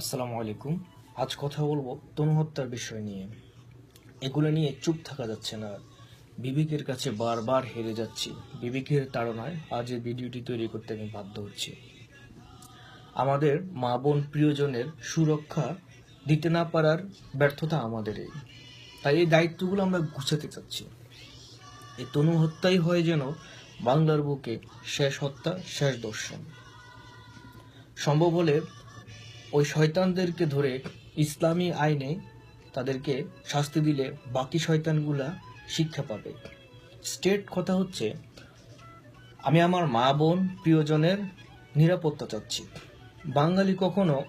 আসসালামু আলাইকুম। আজ কথা বলব তনু হত্যার বিষয় নিয়ে। এগুলো নিয়ে চুপ থাকা যাচ্ছে না। বিবেকের কাছে বারবার হেরে যাচ্ছি। বিবেকের তাড়নায় আজ এই ভিডিওটি তৈরি করতে আমি বাধ্য হচ্ছি। আমাদের মা বোন প্রিয়জনের সুরক্ষা দিতে না পারার ব্যর্থতা আমাদেরই। তাই এই দায়িত্বগুলো আমরা গুছাতে চাচ্ছি। এই তনু হত্যাই হয় যেন বাংলার বুকে শেষ হত্যা, শেষ দর্শন। সম্ভব হলে ওই শয়তানদেরকে ধরে ইসলামী আইনে তাদেরকে শাস্তি দিলে বাকি শয়তানগুলা শিক্ষা পাবে। স্টেট কথা হচ্ছে, আমি আমার মা বোন প্রিয়জনের নিরাপত্তা চাচ্ছি। বাঙালি কখনো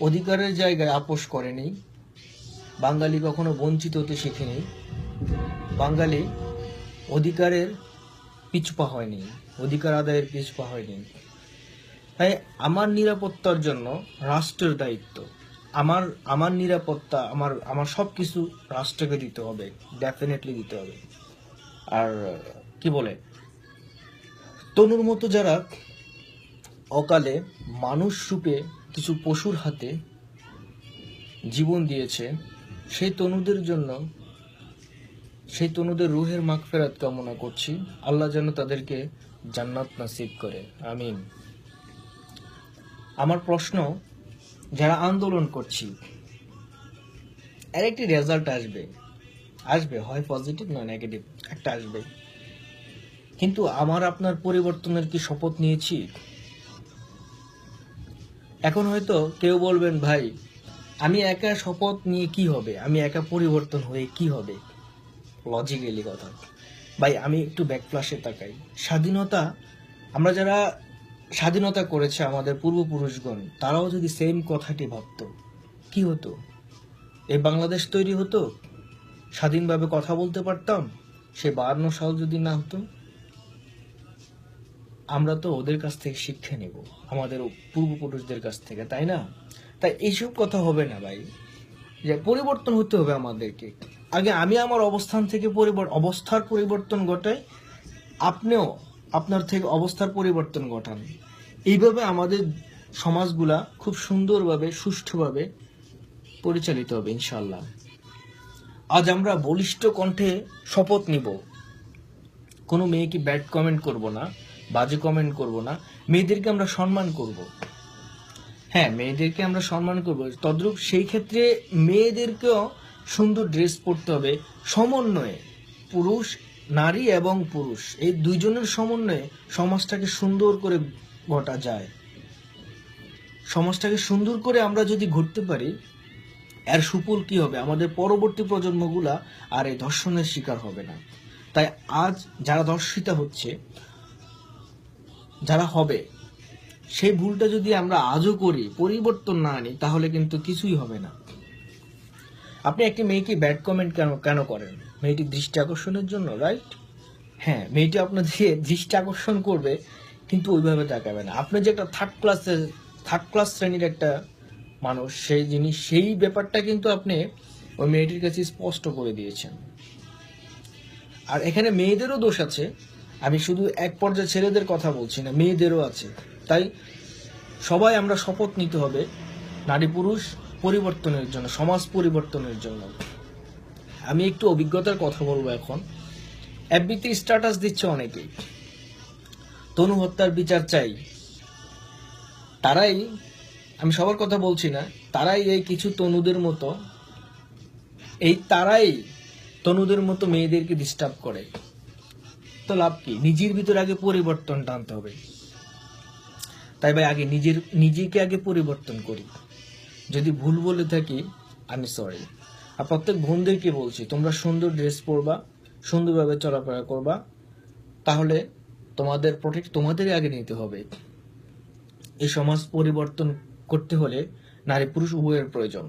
অধিকারের জায়গায় আপোষ করেনি। বাঙালি কখনো বঞ্চিত হতে শিখেনি। বাঙালি অধিকারের পিছপা হয়নি, অধিকার আদায়ের পিছপা হয়নি। তাই আমার নিরাপত্তার জন্য রাষ্ট্রের দায়িত্ব। আমার আমার নিরাপত্তা, আমার আমার সব কিছু রাষ্ট্রকে দিতে হবে ডেফিনেটলি দিতে হবে। আর, কি বলে? তনুর মতো যারা অকালে মানুষ রূপে কিছু পশুর হাতে জীবন দিয়েছে, সেই তনুদের জন্য, সেই তনুদের রুহের মাগফেরাত কামনা করছি। আল্লাহ যেন তাদেরকে জান্নাত নাসিব করে। আমিন। আমার প্রশ্ন, যারা আন্দোলন করছি, এর একটি রেজাল্ট আসবে। আসবে, হয় পজিটিভ না নেগেটিভ একটা আসবে। কিন্তু আমার আপনার পরিবর্তনের কি শপথ নিয়েছি? এখন হয়তো কেউ বলবেন, ভাই, আমি একা শপথ নিয়ে কি হবে? আমি একা পরিবর্তন হয়ে কি হবে? লজিক্যালি কথা। ভাই, আমি একটু ব্যাকফ্লাশে তাকাই। স্বাধীনতা, আমরা যারা স্বাধীনতা করেছে আমাদের পূর্বপুরুষগণ। তারাও যদি সেম কথাটি ভাবত, কি হতো? এই বাংলাদেশ তৈরি হতো? স্বাধীনভাবে কথা বলতে পারতাম? সে বায়ান্ন সাল যদি না হতো? আমরা তো ওদের কাছ থেকে শিক্ষা নেব, আমাদের পূর্বপুরুষদের কাছ থেকে, তাই না? তাই এইসব কথা হবে না ভাই। যে পরিবর্তন হতে হবে আমাদেরকে। আগে আমি আমার অবস্থান থেকে পরিবর্তন অবস্থার পরিবর্তন ঘটাই, আপনিও আপনার থেকে অবস্থার পরিবর্তন ঘটান। এইভাবে আমাদের সমাজগুলা খুব সুন্দরভাবে, সুষ্ঠুভাবে পরিচালিত হবে ইনশাল্লাহ আজ আমরা বলিষ্ঠ কণ্ঠে শপথ নিব। কোনো মেয়েকে ব্যাড কমেন্ট করব না, বাজে কমেন্ট করব না, মেয়েদেরকে আমরা সম্মান করব। হ্যাঁ মেয়েদেরকে আমরা সম্মান করব। তদ্রূপ সেই ক্ষেত্রে মেয়েদেরকেও সুন্দর ড্রেস পরতে হবে। সমন্বয়ে, পুরুষ নারী এবং পুরুষ, এই দুইজনের সমন্বয়ে সমাজটাকে সুন্দর করে ঘটা যায়। সমাজটাকে সুন্দর করে আমরা যদি ঘটতে পারি, এর সুফল কি হবে? আমাদের পরবর্তী প্রজন্মগুলা আর এই ধর্ষণের শিকার হবে না। তাই আজ যারা ধর্ষিতা হচ্ছে, যারা হবে, সেই ভুলটা যদি আমরা আজও করি, পরিবর্তন না আনি, তাহলে কিন্তু কিছুই হবে না। আপনি একটি মেয়েকে ব্যাড কমেন্ট কেন কেন করেন? মেয়েটি দৃষ্টি আকর্ষণের জন্য রাইট হ্যাঁ মেয়েটি আপনাকে দৃষ্টি আকর্ষণ করবে, কিন্তু ওইভাবে তাকাবে না। আপনি যে একটা থার্ড ক্লাসের থার্ড ক্লাস শ্রেণির একটা মানুষ, সেই জিনিস, সেই ব্যাপারটা কিন্তু আপনি ওই মেয়েটির কাছে স্পষ্ট করে দিয়েছেন। আর এখানে মেয়েদেরও দোষ আছে। আমি শুধু এক পর্যায়ে ছেলেদের কথা বলছি না, মেয়েদেরও আছে। তাই সবাই আমরা শপথ নিতে হবে নারী পুরুষ পরিবর্তনের জন্য, সমাজ পরিবর্তনের জন্য। আমি একটু অভিজ্ঞতার কথা বলব এখন। এফবিতে স্ট্যাটাস দিচ্ছে অনেকেই। তনু হত্যার বিচার চাই। তারাই, আমি সবার কথা বলছি না, তারাই এই কিছু তনুদের মতো, এই তারাই তনুদের মতো মেয়েদেরকে ডিস্টার্ব করে। তো লাভ কি? নিজের ভিতরে আগে পরিবর্তন টানতে হবে। তাই ভাই, আগে নিজের, নিজেকে আগে পরিবর্তন করি। যদি ভুল বলে থাকি আমি সরি আর প্রত্যেক বোনদেরকে বলছি, তোমরা সুন্দর ড্রেস পরবা, সুন্দরভাবে চলাফেরা করবা, তাহলে তোমাদের প্রোটেক্ট তোমাদেরই আগে নিতে হবে। এই সমাজ পরিবর্তন করতে হলে নারী পুরুষ উভয়ের প্রয়োজন।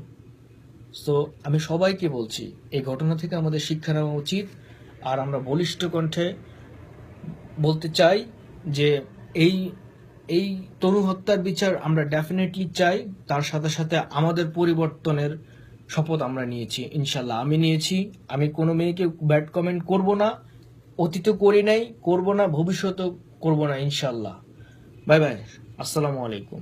সো আমি সবাইকে বলছি, এই ঘটনা থেকে আমাদের শিক্ষা নেওয়া উচিত। আর আমরা বলিষ্ঠ কণ্ঠে বলতে চাই যে, এই এই তরু হত্যার বিচার আমরা ডেফিনেটলি চাই। তার সাথে সাথে আমাদের পরিবর্তনের শপথ আমরা নিয়েছি ইনশাল্লাহ আমি নিয়েছি, আমি কোনো মেয়েকে ব্যাড কমেন্ট করব না, অতীত করি নাই, করব না, ভবিষ্যতেও করব না ইনশাল্লাহ বাই বাই আসসালামু আলাইকুম।